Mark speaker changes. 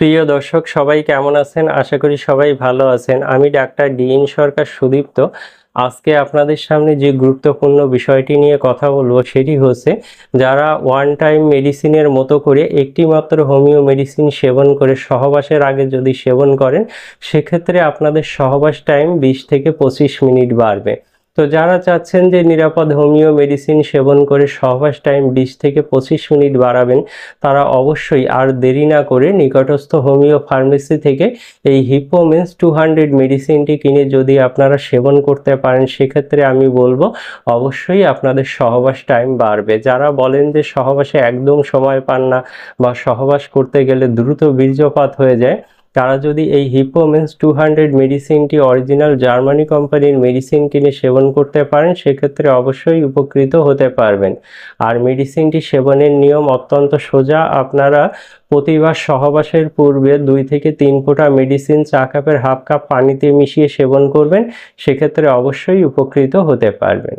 Speaker 1: প্রিয় দর্শক, সবাই কেমন আছেন? আশা করি সবাই ভালো আছেন। আমি ডাক্তার ডিএন সরকার সুদীপ্ত। আজকে আপনাদের সামনে যে গুরুত্বপূর্ণ বিষয়টি নিয়ে কথা বলব সেটি হচ্ছে, যারা ওয়ান টাইম মেডিসিনের মতো করে একটি মাত্র হোমিও মেডিসিন সেবন করে, সহবাসের আগে যদি সেবন করেন, সেক্ষেত্রে আপনাদের সহবাস টাইম বিশ থেকে পঁচিশ মিনিট বাড়বে। তো যারা চাচ্ছেন যে নিরাপদ হোমিও মেডিসিন সেবন করে সহবাস টাইম বিশ থেকে পঁচিশ মিনিট বাড়াবেন, তারা অবশ্যই আর দেরি না করে নিকটস্থ হোমিও ফার্মেসি থেকে এই হিপোমেন্স টু হান্ড্রেড মেডিসিনটি কিনে যদি আপনারা সেবন করতে পারেন, সেক্ষেত্রে আমি বলব অবশ্যই আপনাদের সহবাস টাইম বাড়বে। যারা বলেন যে সহবাসে একদম সময় পান না বা সহবাস করতে গেলে দ্রুত বীর্যপাত হয়ে যায় তারা যদি এই হিপোমেন্স টু হান্ড্রেড মেডিসিনটি অরিজিনাল জার্মানি কোম্পানির মেডিসিন কিনে সেবন করতে পারেন, সেক্ষেত্রে অবশ্যই উপকৃত হতে পারবেন। আর মেডিসিনটি সেবনের নিয়ম অত্যন্ত সোজা। আপনারা প্রতিবার সহবাসের পূর্বে দুই থেকে তিন ফোঁটা মেডিসিন চা কাপের হাফ কাপ পানিতে মিশিয়ে সেবন করবেন, সেক্ষেত্রে অবশ্যই উপকৃত হতে পারবেন।